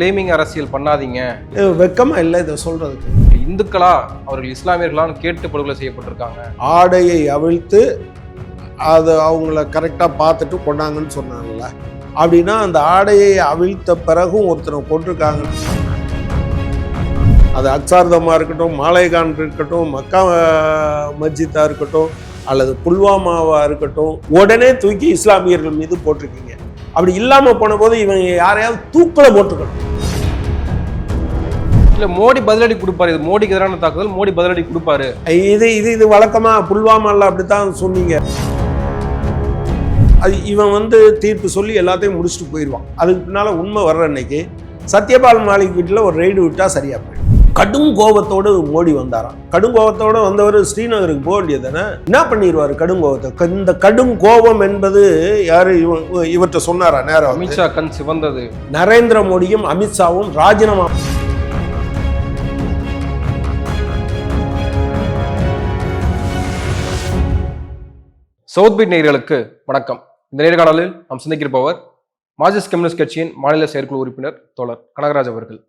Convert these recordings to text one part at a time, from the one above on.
Blaming அரசியல் பண்ணாதீங்க. இது வெக்கமா இல்லை இதை சொல்றதுக்கு. இந்துக்களா அவர்கள் இஸ்லாமியர்களான்னு கேட்டு படுகொலை செய்யப்பட்டிருக்காங்க. ஆடையை அவிழ்த்து அதை அவங்கள கரெக்டாக பார்த்துட்டு கொண்டாங்கன்னு சொன்னாங்கல்ல. அப்படின்னா அந்த ஆடையை அவிழ்த்த பிறகும் ஒருத்தனை கொண்டிருக்காங்க அது அக்சார்தமாக இருக்கட்டும் மாலைகான் இருக்கட்டும் மக்கா மஸ்ஜித்தா இருக்கட்டும் அல்லது புல்வாமாவா இருக்கட்டும் உடனே தூக்கி இஸ்லாமியர்கள் மீது போட்டிருக்கீங்க. அப்படி இல்லாமல் போன போது இவங்க யாரையாவது தூக்கில் போட்டுக்கணும். இல்ல மோடி பதிலடி கொடுப்பாரு. இது மோடிக்கு எதிரான தாக்குதல் மோடி பதிலடி கொடுப்பாரு. இது இது இது வழக்கமா? புல்வாமால அப்படித்தான் சொன்னீங்க. அது இவன் வந்து தீர்ப்பு சொல்லி எல்லாத்தையும் முடிச்சுட்டு போயிடுவான் அதுக்கு பின்னால உண்மை வர்ற அன்னைக்கு சத்யபால் மாலிக் வீட்டில் ஒரு ரெய்டு விட்டா சரியா போயிடும். கடும் கோபத்தோடு மோடி வந்தாராம். கடும் கோபத்தோடு வந்தவர் ஸ்ரீநகருக்கு போக வேண்டியது தானே என்ன பண்ணிடுவார் கடும் கோபத்தை? இந்த கடும் கோபம் என்பது யாரு இவர்கிட்ட சொன்னாரா? நேரம்? அமித்ஷா கண் சிவந்தது. நரேந்திர மோடியும் அமித்ஷாவும் ராஜினாமா சவுத் பீட் நேயர்களுக்கு வணக்கம். இந்த நேர்காணலில் நாம் சிந்திக்கிருப்பவர் மார்க்சிஸ்ட் கம்யூனிஸ்ட் கட்சியின் மாநில செயற்குழு உறுப்பினர் தோழர் கனகராஜ் அவர்கள்.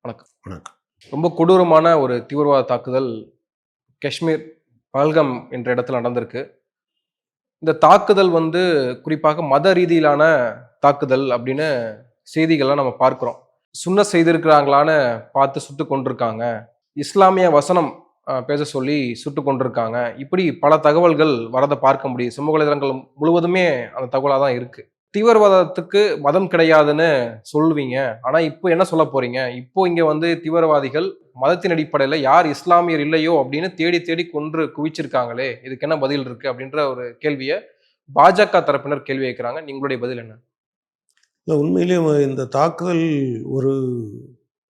வணக்கம். வணக்கம். ரொம்ப கொடூரமான ஒரு தீவிரவாத தாக்குதல் காஷ்மீர் பல்கம் என்ற இடத்துல நடந்திருக்கு. இந்த தாக்குதல் வந்து குறிப்பாக மத ரீதியிலான தாக்குதல் அப்படின்னு செய்திகள்லாம் நம்ம பார்க்கிறோம். சுண்ண செய்திருக்கிறாங்களான்னு பார்த்து சுட்டு கொண்டிருக்காங்க. இஸ்லாமிய வசனம் பேச சொல்லி சுட்டு கொண்டிருக்காங்க. இப்படி பல தகவல்கள் வரதை பார்க்க முடியும் சமூக வலைதளங்கள் முழுவதுமே அந்த தகவலாக தான் இருக்கு. தீவிரவாதத்துக்கு மதம் கிடையாதுன்னு சொல்லுவீங்க. ஆனால் இப்போ என்ன சொல்ல போறீங்க? இப்போ இங்கே வந்து தீவிரவாதிகள் மதத்தின் அடிப்படையில் யார் இஸ்லாமியர் இல்லையோ அப்படின்னு தேடி தேடி கொன்று குவிச்சிருக்காங்களே இதுக்கு என்ன பதில் இருக்கு அப்படின்ற ஒரு கேள்வியை பாஜக தரப்பினர் கேள்வி கேட்குறாங்க. நீங்களுடைய பதில் என்ன? இல்லை உண்மையிலேயே இந்த தாக்குதல் ஒரு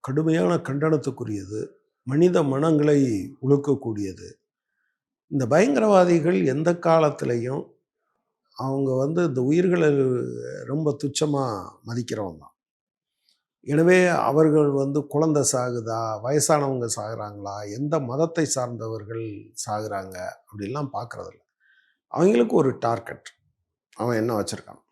கடுமையான கண்டனத்துக்குரியது. மனித மனங்களை உழுக்கக்கூடியது இந்த பயங்கரவாதிகள் எந்த காலத்திலையும் அவங்க வந்து இந்த உயிர்களை ரொம்ப துச்சமாக மதிக்கிறவங்க தான். எனவே அவர்கள் வந்து குழந்தை சாகுதா வயசானவங்க சாகுறாங்களா எந்த மதத்தை சார்ந்தவர்கள் சாகுறாங்க அப்படிலாம் பார்க்குறதில்ல அவங்களுக்கு ஒரு டார்கெட். அவன் என்ன வச்சுருக்கான்?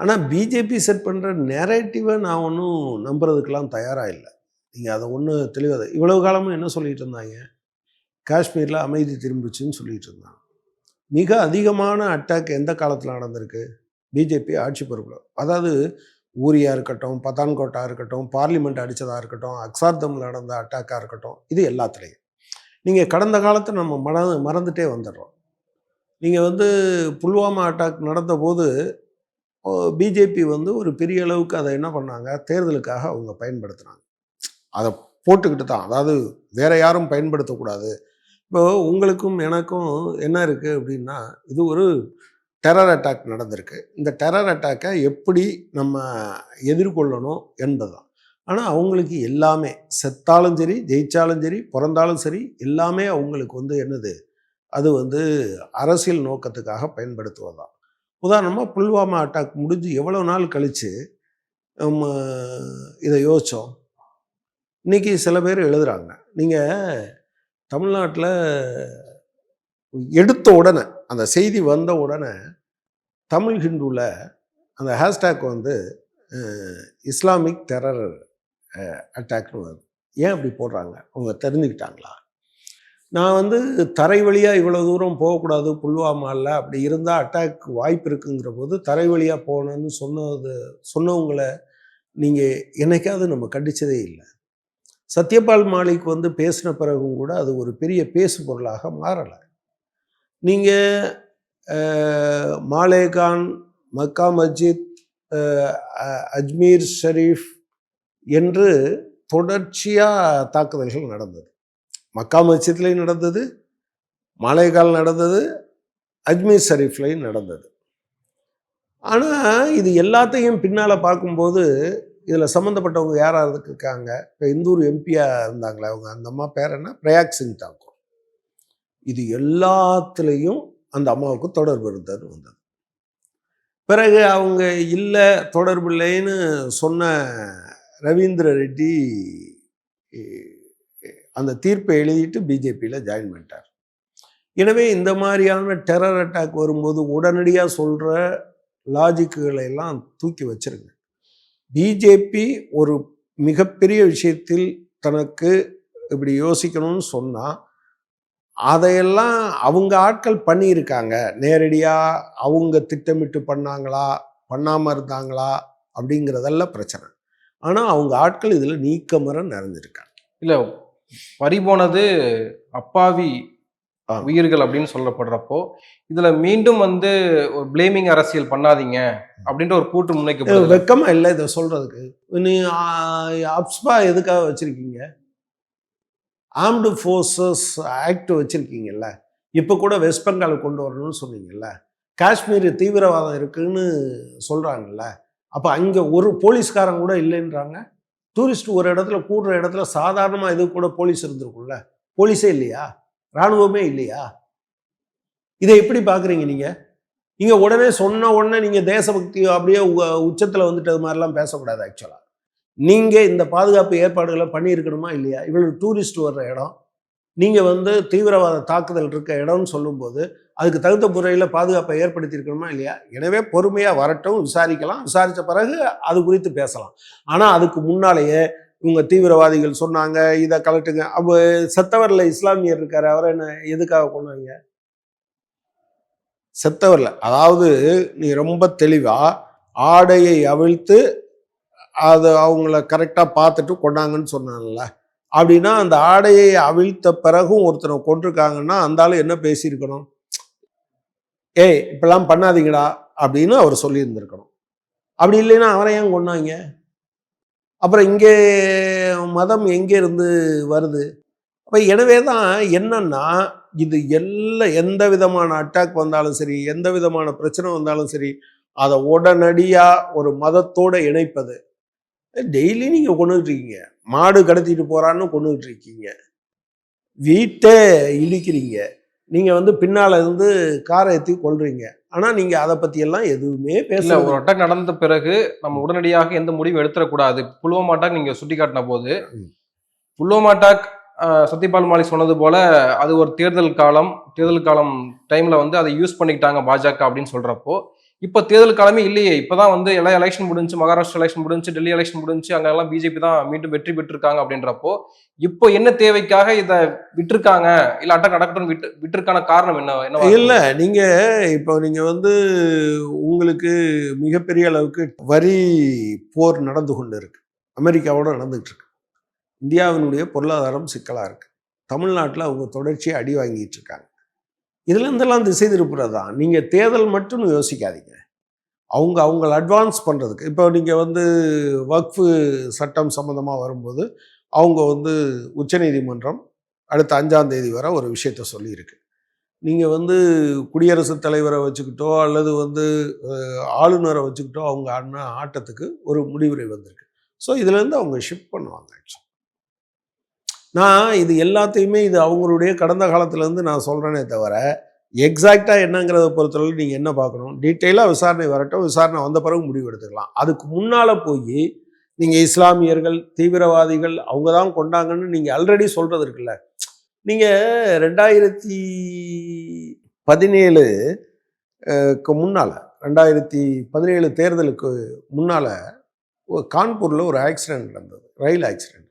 ஆனால் பிஜேபி செட் பண்ணுற நேரேட்டிவை நான் ஒன்றும் நம்புறதுக்கெல்லாம் தயாராக இல்லை. நீங்கள் அதை ஒன்று தெளிவாக இவ்வளவு காலமும் என்ன சொல்லிட்டு இருந்தாங்க? காஷ்மீரில் அமைதி திரும்பிச்சுன்னு சொல்லிட்டு இருந்தாங்க. மிக அதிகமான அட்டாக் எந்த காலத்தில் நடந்திருக்கு? பிஜேபி ஆட்சி பொறுப்பில். அதாவது ஊரியா இருக்கட்டும் பத்தான்கோட்டா இருக்கட்டும் பார்லிமெண்ட் அடித்ததாக இருக்கட்டும் அக்சார்தமில் நடந்த அட்டாக்காக இருக்கட்டும் இது எல்லாத்துலேயும். நீங்கள் கடந்த காலத்தை நம்ம மற மறந்துட்டே வந்துடுறோம். நீங்கள் வந்து புல்வாமா அட்டாக் நடந்தபோது பிஜேபி வந்து ஒரு பெரிய அளவுக்கு அதை என்ன பண்ணாங்க? தேர்தலுக்காக அவங்க பயன்படுத்தினாங்க. அதை போட்டுக்கிட்டு தான். அதாவது வேற யாரும் பயன்படுத்தக்கூடாது. இப்போ உங்களுக்கும் எனக்கும் என்ன இருக்குது அப்படின்னா இது ஒரு டெரர் அட்டாக் நடந்திருக்கு. இந்த டெரர் அட்டாக்கை எப்படி நம்ம எதிர்கொள்ளணும் என்பதுதான். ஆனால் அவங்களுக்கு எல்லாமே செத்தாலும் சரி ஜெயிச்சாலும் சரி பிறந்தாலும் சரி எல்லாமே அவங்களுக்கு வந்து என்னது? அது வந்து அரசியல் நோக்கத்துக்காக பயன்படுத்துவதுதான். உதாரணமாக புல்வாமா அட்டாக் முடிஞ்சு எவ்வளோ நாள் கழித்து நம்ம இதை யோசித்தோம் இன்றைக்கி சில பேர் எழுதுகிறாங்க நீங்கள் தமிழ்நாட்டில் எடுத்த உடனே அந்த செய்தி வந்த உடனே தமிழ் ஹிந்துவில் அந்த ஹேஷ்டேக் வந்து இஸ்லாமிக் டெரர் அட்டாக்னு வருது. ஏன் அப்படி போடுறாங்க? அவங்க தெரிஞ்சுக்கிட்டாங்களா? நான் வந்து தரை வழியாக இவ்வளோ தூரம் போகக்கூடாது புல்வாமாவில் அப்படி இருந்தால் அட்டாக் வாய்ப்பு இருக்குங்கிற போது தரை வழியாக போகணும்னு சொன்னது சொன்னவங்களை நீங்கள் என்னைக்காவது நம்ம கண்டிச்சதே இல்லை. சத்யபால் மாலிக் வந்து பேசின பிறகும் கூட அது ஒரு பெரிய பேசு பொருளாக மாறலை. நீங்கள் மாலேகான் மக்கா மஸ்ஜித் அ- அஜ்மீர் ஷரீஃப் என்று தொடர்ச்சியாக தாக்குதல்கள் நடந்தது. மக்கா மஸ்ஜித்லேயும் நடந்தது மாலேகால் நடந்தது அஜ்மீர் ஷரீஃப்லையும் நடந்தது. ஆனால் இது எல்லாத்தையும் பின்னால் பார்க்கும்போது இதில் சம்மந்தப்பட்டவங்க யாராக இருக்காங்க இப்போ இந்தூர் எம்பியாக இருந்தாங்களே அவங்க அந்த அம்மா பேர் என்ன? பிரயாக் சிங் தாக்கூர். இது எல்லாத்துலேயும் அந்த அம்மாவுக்கு தொடர்பு இருந்தது வந்தது. பிறகு அவங்க இல்லை தொடர்பு இல்லைன்னு சொன்ன ரவீந்திர ரெட்டி அந்த தீர்ப்பை எழுதிட்டு பிஜேபியில் ஜாயின் பண்ணிட்டார். எனவே இந்த மாதிரியான டெரர் அட்டாக் வரும்போது உடனடியாக சொல்கிற லாஜிக்குகளை எல்லாம் தூக்கி வச்சிருங்க. பிஜேபி ஒரு மிகப்பெரிய விஷயத்தில் தனக்கு இப்படி யோசிக்கணும்னு சொன்னால் அதையெல்லாம் அவங்க ஆட்கள் பண்ணியிருக்காங்க. நேரடியாக அவங்க திட்டமிட்டு பண்ணாங்களா பண்ணாமல் இருந்தாங்களா அப்படிங்கிறதெல்லாம் பிரச்சனை. ஆனால் அவங்க ஆட்கள் இதில் நீக்கமர நிறைஞ்சிருக்காங்க. இல்லை பறி போனது அப்பாவி உயிர்கள் அப்படின்னு சொல்லப்படுறப்போ இதுல மீண்டும் வந்து ஒரு பிளேமிங் அரசியல் பண்ணாதீங்க அப்படின்ற ஒரு கூட்டு முன்வைக்கப்படுது. வெக்கமா இல்லை இதை சொல்றதுக்கு. நீ அப்ஸ்பா எதுக்காக வச்சிருக்கீங்க? ஆர்ம்டு ஃபோர்ஸஸ் ஆக்ட் வச்சிருக்கீங்கல்ல. இப்போ கூட வெஸ்ட் பெங்கால் கொண்டு வரணும்னு சொன்னீங்கல்ல. காஷ்மீர் தீவிரவாதம் இருக்குன்னு சொல்றாங்கல்ல. அப்போ அங்கே ஒரு போலீஸ்காரன் கூட இல்லைன்றாங்க. டூரிஸ்ட் ஒரு இடத்துல கூடுற இடத்துல சாதாரணமாக இது கூட போலீஸ் இருந்திருக்கும்ல. போலீஸே இல்லையா? இராணுவமே இல்லையா? இதை எப்படி பார்க்குறீங்க நீங்கள் நீங்கள் உடனே சொன்ன உடனே நீங்கள் தேசபக்தி அப்படியே உச்சத்தில் வந்துட்டு அது மாதிரிலாம் பேசக்கூடாது ஆக்சுவலாக நீங்கள் இந்த பாதுகாப்பு ஏற்பாடுகளை பண்ணியிருக்கணுமா இல்லையா? இவ்வளவு டூரிஸ்ட் வர்ற இடம் நீங்கள் வந்து தீவிரவாத தாக்குதல் இருக்க இடம்னு சொல்லும்போது அதுக்கு தகுந்த முறையில் பாதுகாப்பை ஏற்படுத்தியிருக்கணுமா இல்லையா? எனவே பொறுமையாக வரட்டும் விசாரிக்கலாம். விசாரித்த பிறகு அது குறித்து பேசலாம். ஆனால் அதுக்கு முன்னாலேயே இவங்க தீவிரவாதிகள் சொன்னாங்க இதை கலட்டுங்க. அப்போ செத்தவரில் இஸ்லாமியர் இருக்காரு அவரை என்ன எதுக்காக கொண்டாங்க செத்தவரில் அதாவது நீ ரொம்ப தெளிவாக ஆடையை அவிழ்த்து அதை அவங்கள கரெக்டாக பார்த்துட்டு கொண்டாங்கன்னு சொன்னாங்கல்ல. அப்படின்னா அந்த ஆடையை அவிழ்த்த பிறகும் ஒருத்தனை கொண்டிருக்காங்கன்னா அந்த ஆளு என்ன பேசியிருக்கணும்? ஏய் இப்பெல்லாம் பண்ணாதீங்கடா அப்படின்னு அவர் சொல்லியிருந்திருக்கணும். அப்படி இல்லைன்னா அவரை ஏன் கொண்டாங்க அப்புறம் இங்கே மதம் எங்கே இருந்து வருது? அப்போ எனவே தான் என்னன்னா இது எல்லாம் எந்த விதமான அட்டாக் வந்தாலும் சரி எந்த விதமான பிரச்சனை வந்தாலும் சரி அதை உடனடியாக ஒரு மதத்தோடு இணைப்பது. டெய்லி நீங்கள் கொண்டுகிட்டு இருக்கீங்க. மாடு கடத்திட்டு போகிறான்னு கொண்டுகிட்டு இருக்கீங்க. வீட்டை இடிக்கிறீங்க. நீங்கள் வந்து பின்னால் இருந்து காரை ஏற்றி கொள்றீங்க ஆனால் நீங்கள் அதை பற்றியெல்லாம் எதுவுமே பேசல ஒரு அட்டாக் நடந்த பிறகு நம்ம உடனடியாக எந்த முடிவும் எடுத்துடக்கூடாது புல்வாமா அட்டாக் நீங்க சுட்டி காட்டின போது. புல்வாமா அட்டாக் சத்யபால் மாலிக் சொன்னது போல அது ஒரு தேர்தல் காலம் தேர்தல் காலம் டைம்ல வந்து அதை யூஸ் பண்ணிக்கிட்டாங்க பாஜக அப்படின்னு சொல்றப்போ இப்போ தேர்தல் காலமே இல்லையே. இப்போதான் வந்து எல்லா எலெக்ஷன் முடிஞ்சு மகாராஷ்டிரா எலெக்ஷன் முடிஞ்சு டெல்லி எலெக்ஷன் முடிஞ்சு அங்கெல்லாம் பிஜேபி தான் மீண்டும் வெற்றி பெற்றிருக்காங்க அப்படின்றப்போ இப்போ என்ன தேவைக்காக இதை விட்டுருக்காங்க? இல்லை அட்டாக் நடக்கட்டும் விட்டு விட்டுருக்கான காரணம் என்ன என்ன இல்லை நீங்கள் இப்போ நீங்கள் வந்து உங்களுக்கு மிகப்பெரிய அளவுக்கு வரி போர் நடந்து கொண்டு இருக்கு அமெரிக்காவோட நடந்துகிட்டு இருக்கு. இந்தியாவினுடைய பொருளாதாரம் சிக்கலாக இருக்கு. தமிழ்நாட்டில் அவங்க தொடர்ச்சியாக அடி வாங்கிட்டு இருக்காங்க. இதுலேருந்தெல்லாம் திசை திருப்புறது தான். நீங்கள் தேர்தல் மட்டும் யோசிக்காதீங்க. அவங்க அவங்கள அட்வான்ஸ் பண்ணுறதுக்கு இப்போ நீங்கள் வந்து வக்ஃபு சட்டம் சம்மந்தமாக வரும்போது அவங்க வந்து உச்சநீதிமன்றம் அடுத்த அஞ்சாம் தேதி வரை ஒரு விஷயத்த சொல்லியிருக்கு. நீங்கள் வந்து குடியரசுத் தலைவரை வச்சுக்கிட்டோ அல்லது வந்து ஆளுநரை வச்சுக்கிட்டோ அவங்க ஆடின ஆட்டத்துக்கு ஒரு முடிவுரை வந்திருக்கு. ஸோ இதுலேருந்து அவங்க ஷிஃப்ட் பண்ணுவாங்க ஆக்சுவலி நான் இது எல்லாத்தையுமே இது அவங்களுடைய கடந்த காலத்துலேருந்து நான் சொல்கிறேனே தவிர எக்ஸாக்டாக என்னங்கிறத பொறுத்தளவு நீங்கள் என்ன பார்க்கணும்? டீட்டெயிலாக விசாரணை வரட்டும். விசாரணை வந்த பிறகு முடிவு எடுத்துக்கலாம். அதுக்கு முன்னால் போய் நீங்கள் இஸ்லாமியர்கள் தீவிரவாதிகள் அவங்க தான் கொண்டாங்கன்னு நீங்கள் ஆல்ரெடி சொல்கிறது இருக்குல்ல. நீங்கள் ரெண்டாயிரத்தி பதினேழுக்கு முன்னால் ரெண்டாயிரத்தி பதினேழு தேர்தலுக்கு முன்னால் கான்பூரில் ஒரு ஆக்சிடென்ட் நடந்தது ரயில் ஆக்சிடென்ட்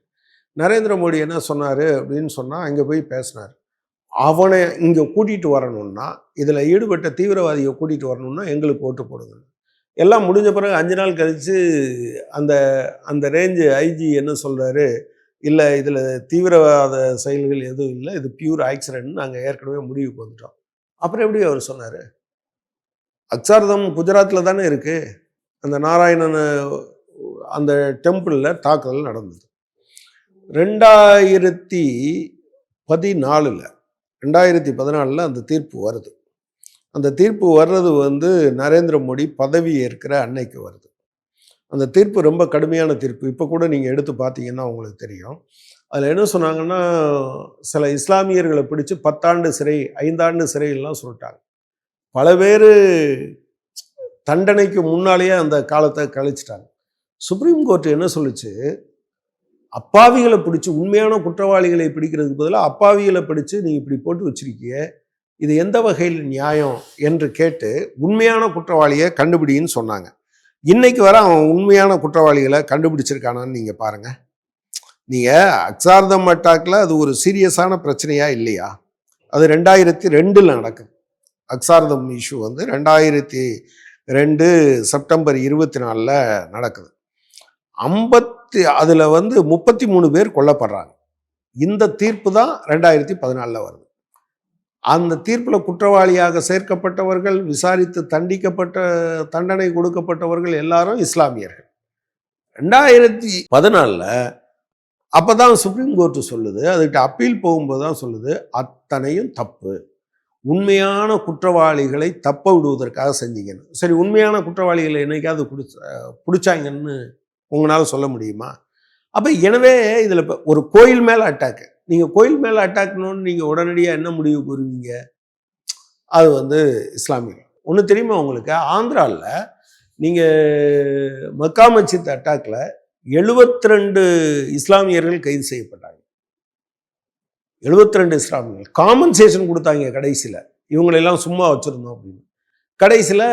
நரேந்திர மோடி என்ன சொன்னார் அப்படின்னு சொன்னால் அங்கே போய் பேசினார். அவனை இங்கே கூட்டிகிட்டு வரணும்னா இதில் ஈடுபட்ட தீவிரவாதியை கூட்டிகிட்டு வரணும்னா எங்களுக்கு ஓட்டு போடுங்க. எல்லாம் முடிஞ்ச பிறகு அஞ்சு நாள் கழித்து அந்த அந்த ரேஞ்சு ஐஜி என்ன சொல்கிறாரு இல்லை இதில் தீவிரவாத செயல்கள் எதுவும் இல்லை இது பியூர் ஆக்சிடென்ட் நாங்கள் ஏற்கனவே முடிவுக்கு வந்துட்டோம். அப்புறம் எப்படி அவர் சொன்னார்? அக்சார்தம் குஜராத்தில் தானே இருக்குது அந்த நாராயணன் அந்த டெம்பிளில் தாக்குதல் நடந்தது. ரெண்டாயிரத்தி பதினாலில் ரெண்டாயிரத்தி பதினாலில் அந்த தீர்ப்பு வருது. அந்த தீர்ப்பு வர்றது வந்து நரேந்திர மோடி பதவி ஏற்கிற அன்னைக்கு வருது. அந்த தீர்ப்பு ரொம்ப கடுமையான தீர்ப்பு. இப்போ கூட நீங்கள் எடுத்து பார்த்தீங்கன்னா உங்களுக்கு தெரியும். அதில் என்ன சொன்னாங்கன்னா சில இஸ்லாமியர்களை பிடிச்சி பத்தாண்டு சிறை ஐந்தாண்டு சிறையெல்லாம் சொல்லிட்டாங்க பல பேர் தண்டனைக்கு முன்னாலேயே அந்த காலத்தை கழிச்சிட்டாங்க. சுப்ரீம் கோர்ட் என்ன சொல்லுச்சு? அப்பாவிகளை பிடிச்சி உண்மையான குற்றவாளிகளை பிடிக்கிறதுக்கு பதிலாக அப்பாவிகளை பிடிச்சி நீ இப்படி போட்டு வச்சிருக்கிய இது எந்த வகையில் நியாயம் என்று கேட்டு உண்மையான குற்றவாளியை கண்டுபிடின்னு சொன்னாங்க. இன்னைக்கு வர அவன் உண்மையான குற்றவாளிகளை கண்டுபிடிச்சிருக்கானான்னு நீங்க பாருங்க. நீங்கள் அக்சார்தம் அட்டாக்ல அது ஒரு சீரியஸான பிரச்சனையா இல்லையா? அது ரெண்டாயிரத்தி ரெண்டில் நடக்குது. அக்சார்தம் இஷ்யூ வந்து ரெண்டாயிரத்தி ரெண்டு செப்டம்பர் இருபத்தி நாலில் நடக்குது. ஐம்பத் பத்து அதில் வந்து முப்பத்தி மூணு பேர் கொல்லப்படுறாங்க. இந்த தீர்ப்பு தான் ரெண்டாயிரத்தி பதினாலில் வருது. அந்த தீர்ப்பில் குற்றவாளியாக சேர்க்கப்பட்டவர்கள் விசாரித்து தண்டிக்கப்பட்ட தண்டனை கொடுக்கப்பட்டவர்கள் எல்லாரும் இஸ்லாமியர்கள். ரெண்டாயிரத்தி பதினாலில் அப்போ தான் சுப்ரீம் கோர்ட்டு சொல்லுது அதுக்கிட்ட அப்பீல் போகும்போது தான் சொல்லுது அத்தனையும் தப்பு. உண்மையான குற்றவாளிகளை தப்ப விடுவதற்காக செஞ்சீங்கன்னு. சரி உண்மையான குற்றவாளிகளை என்னைக்காவது பிடிச்ச பிடிச்சாங்கன்னு உங்களால் சொல்ல முடியுமா? அப்போ எனவே இதில் இப்போ ஒரு கோயில் மேலே அட்டாக்கு நீங்கள் கோயில் மேலே அட்டாக்னோன்னு நீங்கள் உடனடியாக என்ன முடிவு கூறுவீங்க? அது வந்து இஸ்லாமியர்கள். ஒன்று தெரியுமா உங்களுக்கு? ஆந்திராவில் நீங்கள் மக்கா மச்சித் அட்டாக்கில் எழுபத்தி ரெண்டு இஸ்லாமியர்கள் கைது செய்யப்பட்டாங்க. எழுபத்தி ரெண்டு இஸ்லாமியர்கள். காம்பன்சேஷன் கொடுத்தாங்க கடைசியில். இவங்களெல்லாம் சும்மா வச்சுருந்தோம் அப்படின்னு. கடைசியில்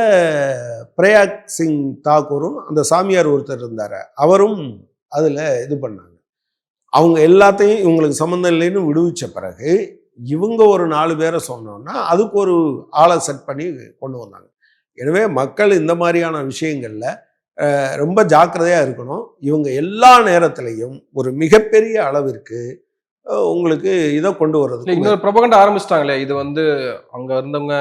பிரயாக் சிங் தாக்கூரும் அந்த சாமியார் ஒருத்தர் இருந்தார். அவரும் அதில் இது பண்ணாங்க. அவங்க எல்லாத்தையும் இவங்களுக்கு சம்மந்தம் இல்லைன்னு விடுவிச்ச பிறகு இவங்க ஒரு நாலு பேரை சொன்னோன்னா அதுக்கு ஒரு ஆளை செட் பண்ணி கொண்டு வந்தாங்க. எனவே மக்கள் இந்த மாதிரியான விஷயங்களில் ரொம்ப ஜாக்கிரதையாக இருக்கணும். இவங்க எல்லா நேரத்திலையும் ஒரு மிகப்பெரிய அளவிற்கு உங்களுக்கு இதை கொண்டு வர்றது இன்னொரு ப்ரொபகண்டா ஆரம்பிச்சிட்டாங்களே. இது வந்து அங்க இருந்தவங்க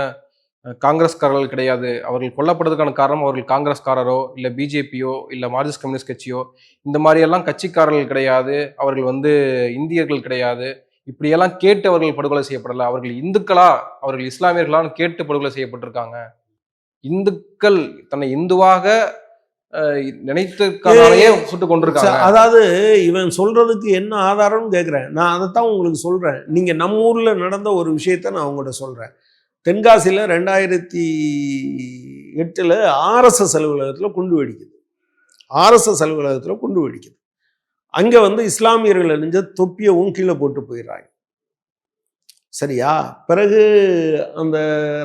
காங்கிரஸ்காரர்கள் கிடையாது. அவர்கள் கொல்லப்படுறதுக்கான காரணம் அவர்கள் காங்கிரஸ்காரரோ இல்ல பிஜேபியோ இல்ல மார்க்சிஸ்ட் கம்யூனிஸ்ட் கட்சியோ. இந்த மாதிரி எல்லாம் கட்சிக்காரர்கள் கிடையாது. அவர்கள் வந்து இந்தியர்கள் கிடையாது. இப்படியெல்லாம் கேட்டு அவர்கள் படுகொலை செய்யப்படல. அவர்கள் இந்துக்களா? அவர்கள் இஸ்லாமியர்களான்னு கேட்டு படுகொலை செய்யப்பட்டிருக்காங்க. இந்துக்கள் தன்னை இந்துவாக அஹ், நினைத்ததுக்காகவே சுட்டு கொண்டிருக்காங்க. அதாவது இவன் சொல்றதுக்கு என்ன ஆதாரம்னு கேட்குறேன் நான் அதைத்தான் உங்களுக்கு சொல்றேன். நீங்க நம்ம ஊர்ல நடந்த ஒரு விஷயத்த நான் உங்கள்கிட்ட சொல்றேன். தென்காசியில் ரெண்டாயிரத்தி எட்டில் ஆர்எஸ்எஸ் அலுவலகத்தில் குண்டு வெடிக்குது. ஆர்எஸ்எஸ் அலுவலகத்தில் குண்டு வெடிக்குது. அங்கே வந்து இஸ்லாமியர்கள் அணிஞ்ச தொப்பியவும் கீழே போட்டு போயிடுறாங்க. சரியா? பிறகு அந்த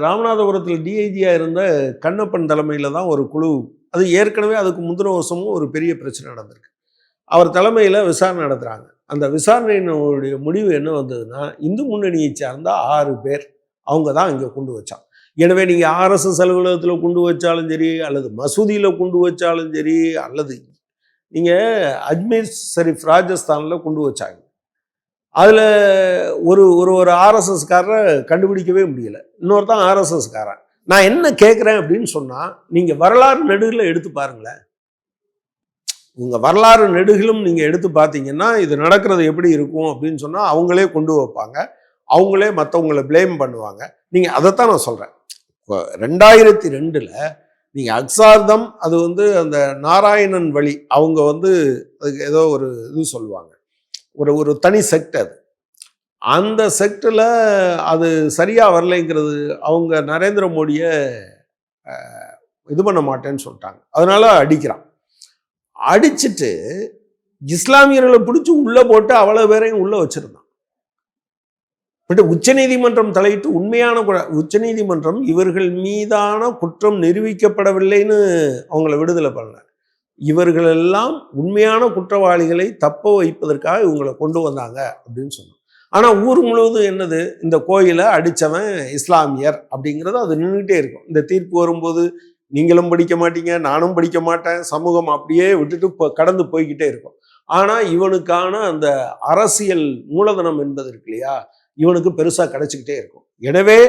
ராமநாதபுரத்தில் டிஐஜியாக இருந்த கண்ணப்பன் தலைமையில் தான் ஒரு குழு அது ஏற்கனவே அதுக்கு முந்தின வருஷமும் ஒரு பெரிய பிரச்சனை நடந்திருக்கு. அவர் தலைமையில் விசாரணை நடத்துகிறாங்க அந்த விசாரணையினுடைய முடிவு என்ன வந்ததுன்னா இந்து முன்னணியை சார்ந்த ஆறு பேர் அவங்க தான் இங்கே கொண்டு வச்சான். எனவே நீங்கள் ஆர்எஸ்எஸ் அலுவலகத்தில் கொண்டு வச்சாலும் சரி அல்லது மசூதியில் கொண்டு வச்சாலும் சரி அல்லது நீங்கள் அஜ்மீர் ஷரீஃப் ராஜஸ்தானில் கொண்டு வச்சாங்க. அதில் ஒரு ஒரு ஒரு ஆர்எஸ்எஸ்காரரை கண்டுபிடிக்கவே முடியலை. இன்னொருத்தான் ஆர்எஸ்எஸ்காரன். நான் என்ன கேட்குறேன் அப்படின்னு சொன்னால் நீங்கள் வரலாறு நெடுகில் எடுத்து பாருங்களேன். உங்கள் வரலாறு நெடுகிலும் நீங்கள் எடுத்து பார்த்தீங்கன்னா இது நடக்கிறது எப்படி இருக்கும் அப்படின்னு சொன்னால் அவங்களே கொண்டு வைப்பாங்க. அவங்களே மற்றவங்கள ப்ளேம் பண்ணுவாங்க. நீங்கள் அதைத்தான் நான் சொல்கிறேன் ரெண்டாயிரத்தி ரெண்டில் நீங்கள் அக்சார்தம் அது வந்து அந்த நாராயணன் வழி அவங்க வந்து அதுக்கு ஏதோ ஒரு இது சொல்லுவாங்க. ஒரு ஒரு தனி செக்ட் அது. அந்த செக்டில் அது சரியாக வரலைங்கிறது அவங்க நரேந்திர மோடியை இது பண்ண மாட்டேன்னு சொல்லிட்டாங்க. அதனால அடிக்கிறான். அடிச்சுட்டு இஸ்லாமியர்களை பிடிச்சி உள்ளே போட்டு அவ்வளோ பேரையும் உள்ளே வச்சிருந்தான். பட் உச்சநீதிமன்றம் தலையிட்டு உண்மையான கு- உச்சநீதிமன்றம் இவர்கள் மீதான குற்றம் நிரூபிக்கப்படவில்லைன்னு அவங்கள விடுதலை பண்ணல. இவர்கள் எல்லாம் உண்மையான குற்றவாளிகளை தப்ப வைப்பதற்காக இவங்களை கொண்டு வந்தாங்க அப்படின்னு சொன்னோம் ஆனால் ஊர் முழுவதும் என்னது? இந்த கோயிலை அடித்தவன் இஸ்லாமியர் அப்படிங்கிறது அது நின்றுட்டே இருக்கும். இந்த தீர்ப்பு வரும்போது நீங்களும் படிக்க மாட்டீங்க நானும் படிக்க மாட்டேன் சமூகம் அப்படியே விட்டுட்டு இப்போ கடந்து போய்கிட்டே இருக்கும். ஆனால் இவனுக்கான அந்த அரசியல் மூலதனம் என்பது இருக்கு இல்லையா? இவனுக்கு பெருசாக கிடைச்சிக்கிட்டே இருக்கும். எனவே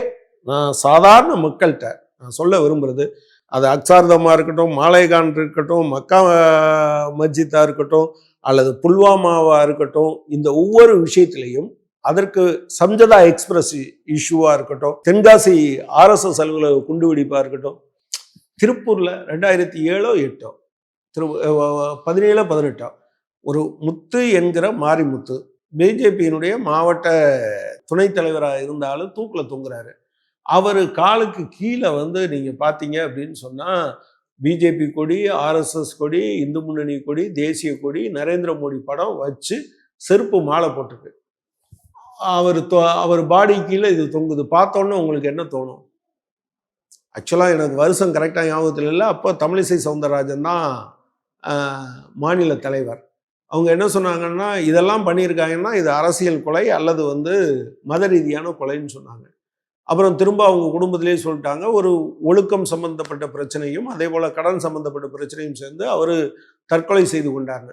நான் சாதாரண மக்கள்கிட்ட நான் சொல்ல விரும்புகிறது அது அக்சார்தமாக இருக்கட்டும் மாலைகான் இருக்கட்டும் மக்கா மஸ்ஜித்தாக இருக்கட்டும் அல்லது புல்வாமாவாக இருக்கட்டும் இந்த ஒவ்வொரு விஷயத்திலையும் அதற்கு சம்ஜதா எக்ஸ்பிரஸ் இஷ்யூவாக இருக்கட்டும் தென்காசி ஆர்எஸ்எஸ் அலுவலக குண்டுவெடிப்பாக இருக்கட்டும் திருப்பூரில் ரெண்டாயிரத்தி ஏழோ எட்டோ திரு பதினேழோ பதினெட்டோ ஒரு முத்து என்கிற மாரிமுத்து பிஜேபியினுடைய மாவட்ட துணைத் தலைவராக இருந்தாலும் தூக்கில் தொங்குறாரு. அவர் காலுக்கு கீழே வந்து நீங்கள் பார்த்தீங்க அப்படின்னு சொன்னால் பிஜேபி கொடி ஆர்எஸ்எஸ் கொடி இந்து முன்னணி கொடி தேசிய கொடி நரேந்திர மோடி படம் வச்சு செருப்பு மாலை போட்டிருக்கு. அவர் தொ- அவர் பாடி கீழே இது தொங்குது. பார்த்தோன்னே உங்களுக்கு என்ன தோணும்? ஆக்சுவலாக எனக்கு வருஷம் கரெக்டாக ஞாபகத்தில் இல்லை. அப்போ தமிழிசை சவுந்தரராஜன் தான் மாநில தலைவர். அவங்க என்ன சொன்னாங்கன்னா இதெல்லாம் பண்ணியிருக்காங்கன்னா இது அரசியல் கொலை அல்லது வந்து மத ரீதியான கொலைன்னு சொன்னாங்க. அப்புறம் திரும்ப அவங்க குடும்பத்திலேயே சொல்லிட்டாங்க ஒரு ஒழுக்கம் சம்பந்தப்பட்ட பிரச்சனையும் அதே போல் கடன் சம்பந்தப்பட்ட பிரச்சனையும் சேர்ந்து அவர் தற்கொலை செய்து கொண்டாங்க.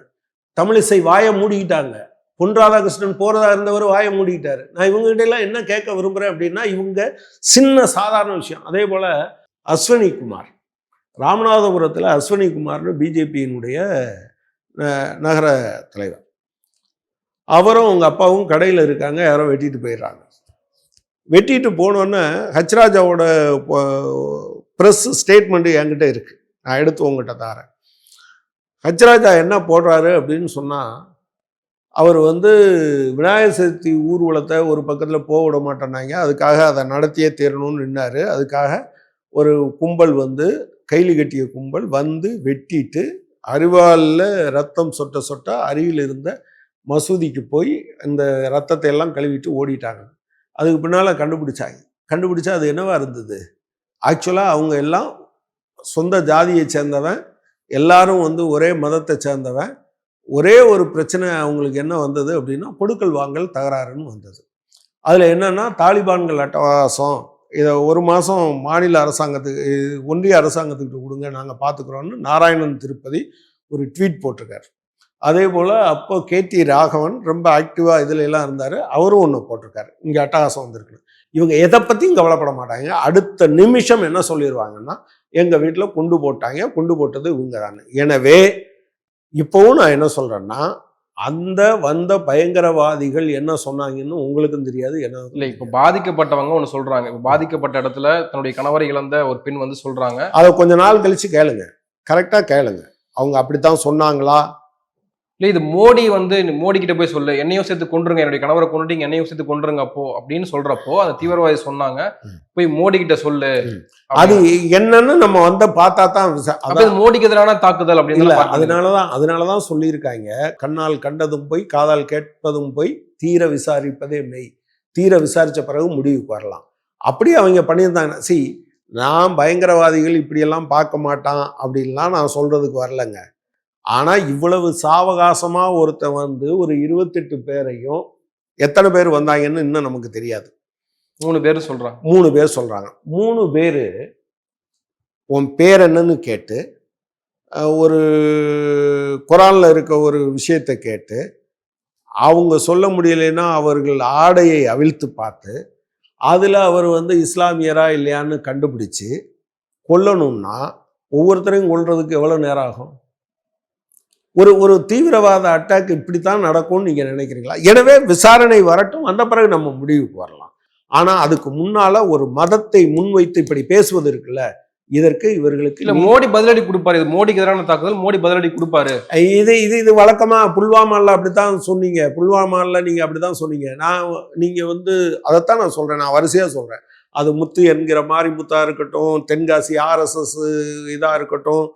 தமிழிசை வாயை மூடிக்கிட்டாங்க. பொன் ராதாகிருஷ்ணன் போகிறதா இருந்தவர் வாயை மூடிக்கிட்டார். நான் இவங்ககிட்ட எல்லாம் என்ன கேட்க விரும்புகிறேன் அப்படின்னா இவங்க சின்ன சாதாரண விஷயம். அதே போல் அஸ்வினி குமார் ராமநாதபுரத்தில் அஸ்வினி குமார்னு பிஜேபியினுடைய நகர தலைவர். அவரும் அவங்க அப்பாவும் கடையில் இருக்காங்க யாரோ வெட்டிட்டு போயிடுறாங்க. வெட்டிட்டு போனோன்னே ஹச்ராஜாவோட ப்ரெஸ் ஸ்டேட்மெண்ட்டு என்கிட்ட இருக்குது நான் எடுத்து உங்ககிட்ட தாரேன். ஹச்ராஜா என்ன போடுறாரு அப்படின்னு சொன்னால் அவர் வந்து விநாயகர் சதுர்த்தி ஊர்வலத்தை ஒரு பக்கத்தில் போக விட மாட்டேன்னாங்க. அதுக்காக அதை நடத்தியே தீரணும்னு நின்னார். அதுக்காக ஒரு கும்பல் வந்து கைலி கட்டிய கும்பல் வந்து வெட்டிட்டு அரிவாளில் ரத்தம் சொட்ட சொட்ட அருகில் இருந்த மசூதிக்கு போய் இந்த ரத்தத்தை எல்லாம் கழுவிட்டு ஓடிட்டாங்க. அதுக்கு பின்னால் கண்டுபிடிச்சாங்க. கண்டுபிடிச்சா அது என்னவா இருந்தது? ஆக்சுவலாக அவங்க எல்லாம் சொந்த ஜாதியை சேர்ந்தவன் எல்லாரும் வந்து ஒரே மதத்தை சேர்ந்தவன் ஒரே ஒரு பிரச்சனை அவங்களுக்கு என்ன வந்தது அப்படின்னா கொடுக்கல் வாங்கல் தகராறுன்னு வந்தது. அதில் என்னென்னா தாலிபான்கள் அட்டவாசம் இதை ஒரு மாதம் மாநில அரசாங்கத்துக்கு இது ஒன்றிய அரசாங்கத்துக்கிட்ட கொடுங்க நாங்கள் பார்த்துக்குறோன்னு நாராயணன் திருப்பதி ஒரு ட்வீட் போட்டிருக்காரு. அதே போல் அப்போ கேடி ராகவன் ரொம்ப ஆக்டிவாக இதில் எல்லாம் இருந்தார் அவரும் ஒன்று போட்டிருக்காரு. இங்கே அட்டகாசம் வந்திருக்கு இவங்க எதை பற்றியும் கவலைப்பட மாட்டாங்க. அடுத்த நிமிஷம் என்ன சொல்லிடுவாங்கன்னா எங்கள் வீட்டில் குண்டு போட்டாங்க குண்டு போட்டது இவங்க தான் எனவே இப்போவும் நான் என்ன சொல்கிறேன்னா அந்த வந்த பயங்கரவாதிகள் என்ன சொன்னாங்கன்னு உங்களுக்கும் தெரியாது இல்ல என்ன இப்ப பாதிக்கப்பட்டவங்க ஒண்ணு சொல்றாங்க. இப்ப பாதிக்கப்பட்ட இடத்துல தன்னுடைய கணவரை இழந்த ஒரு பெண் வந்து சொல்றாங்க. அதை கொஞ்ச நாள் கழிச்சு கேளுங்க. கரெக்டாக கேளுங்க. அவங்க அப்படித்தான் சொன்னாங்களா? இல்ல இது மோடி வந்து மோடி கிட்ட போய் சொல்லு. என்னையும் சேர்த்து கொண்டுருங்க என்னுடைய கணவரை கொண்டுட்டீங்க என்னையும் சேர்த்து கொண்டுருங்க அப்போ அப்படின்னு சொல்றப்போ அந்த தீவிரவாதி சொன்னாங்க. போய் மோடி கிட்ட சொல்லு. அது என்னன்னு நம்ம வந்து பார்த்தா தான் இது மோடிக்கு எதிரான தாக்குதல் அப்படின்னு. அதனாலதான் அதனாலதான் சொல்லியிருக்காங்க. கண்ணால் கண்டதும் போய் காதால் கேட்பதும் போய் தீர விசாரிப்பதே மெய். தீர விசாரிச்ச பிறகு முடிவுக்கு வரலாம். அப்படி அவங்க பண்ணியிருந்தாங்க. சி நான் பயங்கரவாதிகள் இப்படியெல்லாம் பார்க்க மாட்டான் அப்படின்லாம் நான் சொல்றதுக்கு வரலங்க. ஆனா இவ்வளவு சாவகாசமா ஒருத்தன் வந்து ஒரு இருபத்தெட்டு பேரையும் எத்தனை பேர் வந்தாங்கன்னு இன்னும் நமக்கு தெரியாது. மூணு பேர் சொல்றாங்க. மூணு பேர் சொல்றாங்க. மூணு பேர் உன் பேர் என்னன்னு கேட்டு ஒரு குரான்ல இருக்க ஒரு விஷயத்தை கேட்டு அவங்க சொல்ல முடியலைன்னா அவர்கள் ஆடையை அவிழ்த்து பார்த்து அதில் அவர் வந்து இஸ்லாமியரா இல்லையான்னு கண்டுபிடிச்சு கொல்லணும்னா ஒவ்வொருத்தரையும் கொல்றதுக்கு எவ்வளோ நேரம் ஆகும்? ஒரு ஒரு தீவிரவாத அட்டாக் இப்படித்தான் நடக்கும்னு நீங்கள் நினைக்கிறீங்களா? எனவே விசாரணை வரட்டும். வந்த பிறகு நம்ம முடிவுக்கு வரலாம். ஆனா அதுக்கு முன்னால ஒரு மதத்தை முன்வைத்து இப்படி பேசுவது இருக்குல்ல? இதற்கு இவர்களுக்கு இல்ல மோடி பதிலடி கொடுப்பாரு. இது மோடிக்கு எதிரான தாக்குதல் மோடி பதிலடி கொடுப்பாரு. இது இது இது வழக்கமா? புல்வாமால அப்படித்தான் சொன்னீங்க. புல்வாமால நீங்க அப்படித்தான் சொன்னீங்க. நான் நீங்க வந்து அதைத்தான் நான் சொல்றேன். நான் வரிசையா சொல்றேன். அது முத்து என்கிற மாதிரி முத்தா இருக்கட்டும் தென்காசி ஆர்எஸ்எஸ் இதா இருக்கட்டும்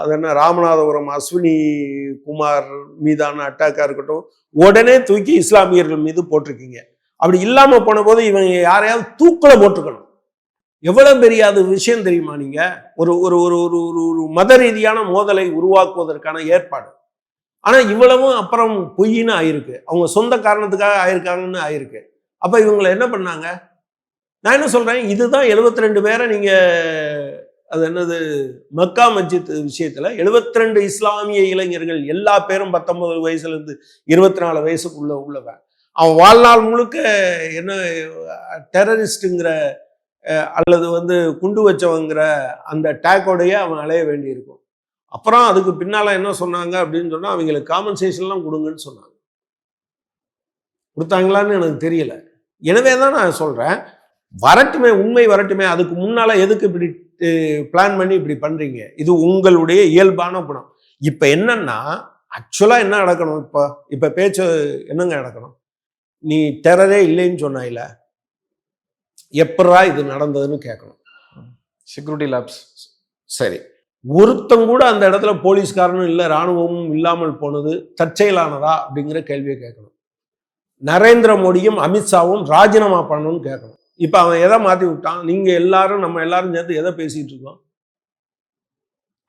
அது என்ன ராமநாதபுரம் அஸ்வினி குமார் மீதான அட்டாக்காக இருக்கட்டும் உடனே தூக்கி இஸ்லாமியர்கள் மீது போட்டிருக்கீங்க. அப்படி இல்லாமல் போன போது இவங்க யாரையாவது தூக்கில் போட்டுக்கணும் எவ்வளவு பெரிய அது விஷயம் தெரியுமா நீங்கள் ஒரு ஒரு ஒரு ஒரு ஒரு ஒரு மத ரீதியான மோதலை உருவாக்குவதற்கான ஏற்பாடு. ஆனால் இவ்வளவும் அப்புறம் பொய்ன்னு ஆயிருக்கு. அவங்க சொந்த காரணத்துக்காக ஆயிருக்காங்கன்னு ஆயிருக்கு. அப்போ இவங்களை என்ன பண்ணாங்க? நான் என்ன சொல்கிறேன் இதுதான் 72 ரெண்டு பேரை நீங்கள் அது என்னது? மக்கா மஸ்ஜித் விஷயத்தில் எழுபத்தி ரெண்டு இஸ்லாமிய இளைஞர்கள் எல்லா பேரும் பத்தொன்பது வயசுலேருந்து இருபத்தி நாலு வயசுக்குள்ள உள்ளவன். அவன் வாழ்நாள் முழுக்க என்ன டெரரிஸ்ட்டுங்கிற அல்லது வந்து குண்டு வச்சவங்கிற அந்த டேக்கோடையே அவன் அலைய வேண்டியிருக்கும். அப்புறம் அதுக்கு பின்னால் என்ன சொன்னாங்க அப்படின்னு சொன்னால் அவங்களுக்கு காம்பன்சேஷன்லாம் கொடுங்கன்னு சொன்னாங்க. கொடுத்தாங்களான்னு எனக்கு தெரியல. எனவே தான் நான் சொல்கிறேன் வரட்டுமே உண்மை வரட்டுமே அதுக்கு முன்னால் எதுக்கு இப்படி பிளான் பண்ணி இப்படி பண்றீங்க. இது உங்களுடைய இயல்பான குணம். இப்ப என்னன்னா ஆக்சுவலா என்ன நடக்கணும்? இப்போ இப்ப பேச்சு என்னங்க நடக்கணும்? நீ டெரரே இல்லைன்னு சொன்னாயில எப்படா இது நடந்ததுன்னு கேட்கணும். செக்யூரிட்டி லேப்ஸ் சரி. ஒருத்தன் கூட அந்த இடத்துல போலீஸ்காரனும் இல்லை இராணுவமும் இல்லாமல் போனது தற்செயலானதா அப்படிங்கிற கேள்வியை கேட்கணும். நரேந்திர மோடியும் அமித்ஷாவும் ராஜினாமா பண்ணணும்னு கேட்கணும். இப்போ அவன் எதை மாத்தி விட்டான்? நீங்க எல்லாரும் நம்ம எல்லாரும் சேர்ந்து எதை பேசிட்டு இருக்கோம்?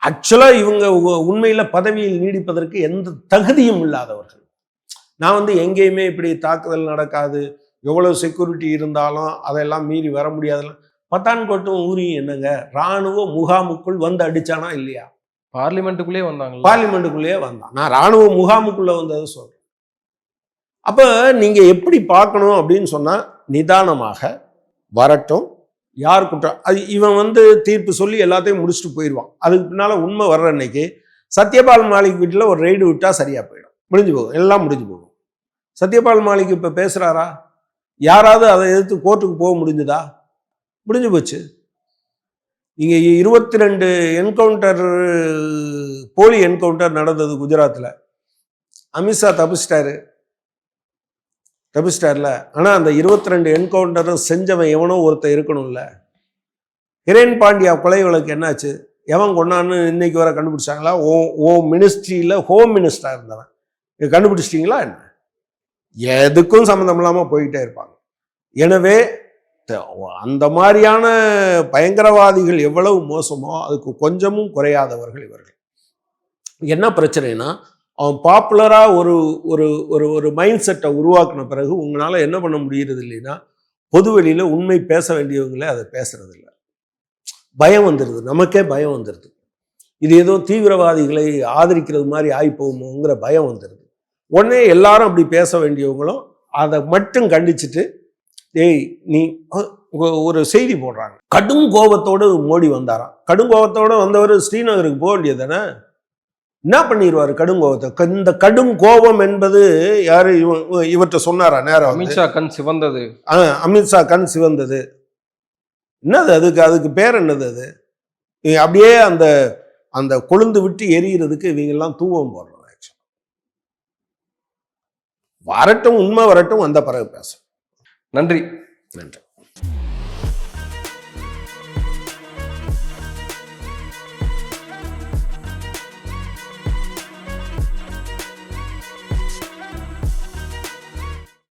ஆக்சுவலா இவங்க உண்மையில பதவியில் நீடிப்பதற்கு எந்த தகுதியும் இல்லாதவர்கள். நான் வந்து எங்கேயுமே இப்படி தாக்குதல் நடக்காது. எவ்வளவு செக்யூரிட்டி இருந்தாலும் அதெல்லாம் மீறி வர முடியாதுலாம் பத்தான்கோட்டும் ஊரியும் என்னங்க? ராணுவ முகாமுக்குள் வந்து அடிச்சானா இல்லையா? பார்லிமெண்ட்டுக்குள்ளே வந்தாங்களா? பார்லிமெண்ட்டுக்குள்ளேயே வந்தான். நான் ராணுவ முகாமுக்குள்ள வந்ததை சொல்றேன். அப்ப நீங்க எப்படி பார்க்கணும் அப்படின்னு சொன்னா நிதானமாக வரட்டும். யார் குற்றம் அது இவன் வந்து தீர்ப்பு சொல்லி எல்லாத்தையும் முடிச்சுட்டு போயிடுவான் அதுக்கு பின்னால் உண்மை வர்ற அன்னைக்கு சத்யபால் மாலிக் வீட்டில் ஒரு ரெய்டு விட்டால் சரியாக போயிடும். முடிஞ்சு போகும். எல்லாம் முடிஞ்சு போகும். சத்யபால் மாலிக் இப்போ பேசுகிறாரா யாராவது அதை எதிர்த்து கோர்ட்டுக்கு போக முடிஞ்சுதா? முடிஞ்சு போச்சு. நீங்கள் இருபத்தி ரெண்டு என்கவுண்டர் போலி என்கவுண்டர் நடந்தது குஜராத்தில் அமித்ஷா தப்பிச்சிட்டாரு. தப்பிச்சிட்டார்ல ஆனால் அந்த இருபத்தி ரெண்டு என்கவுண்டரும் செஞ்சவன் எவனோ ஒருத்தன் இருக்கணும்ல. ஹிரேன் பாண்டியா கொலை வழக்கு என்னாச்சு? எவன் கொண்டான்னு இன்னைக்கு வர கண்டுபிடிச்சாங்களா? ஓ ஓ மினிஸ்ட்ரியில் ஹோம் மினிஸ்டராக இருந்தவன். இதை கண்டுபிடிச்சிட்டிங்களா என்ன? எதுக்கும் சம்மந்தம் இல்லாமல் போய்கிட்டே இருப்பாங்க. எனவே அந்த மாதிரியான பயங்கரவாதிகள் எவ்வளவு மோசமோ அதுக்கு கொஞ்சமும் குறையாதவர்கள் இவர்கள். என்ன பிரச்சனைனா அவன் பாப்புலராக ஒரு ஒரு ஒரு ஒரு மைண்ட் செட்டை உருவாக்கின பிறகு உங்களால் என்ன பண்ண முடியறது இல்லைன்னா பொதுவெளியில் உண்மை பேச வேண்டியவங்களே அதை பேசுறதில்ல. பயம் வந்துடுது நமக்கே பயம் வந்துடுது இது ஏதோ தீவிரவாதிகளை ஆதரிக்கிறது மாதிரி ஆகிப்போமோங்கிற பயம் வந்துடுது உடனே எல்லாரும் அப்படி பேச வேண்டியவங்களும் அதை மட்டும் கண்டிச்சுட்டு ஏய் நீ ஒரு செய்தி போடுறாங்க. கடும் கோபத்தோடு மோடி வந்தாராம். கடும் கோபத்தோடு வந்தவர் ஸ்ரீநகருக்கு போக வேண்டியது தானே? என்ன பண்ணிடுவாரு கடும் கோபத்தை க- இந்த கடும் கோபம் என்பது யாரு இவர்கிட்ட சொன்னாரா நேரம்? அமித்ஷா கண் சிவந்தது. ஆ, அமித்ஷா கண் சிவந்தது. என்னது அதுக்கு அதுக்கு பேர் என்னது அது? அப்படியே அந்த அந்த கொழுந்து விட்டு எரியறதுக்கு இவங்க எல்லாம் தூவம் போடுறாங்க actually. வரட்டும் உண்மை வரட்டும் வந்த பிறகு பேச நன்றி. நன்றி.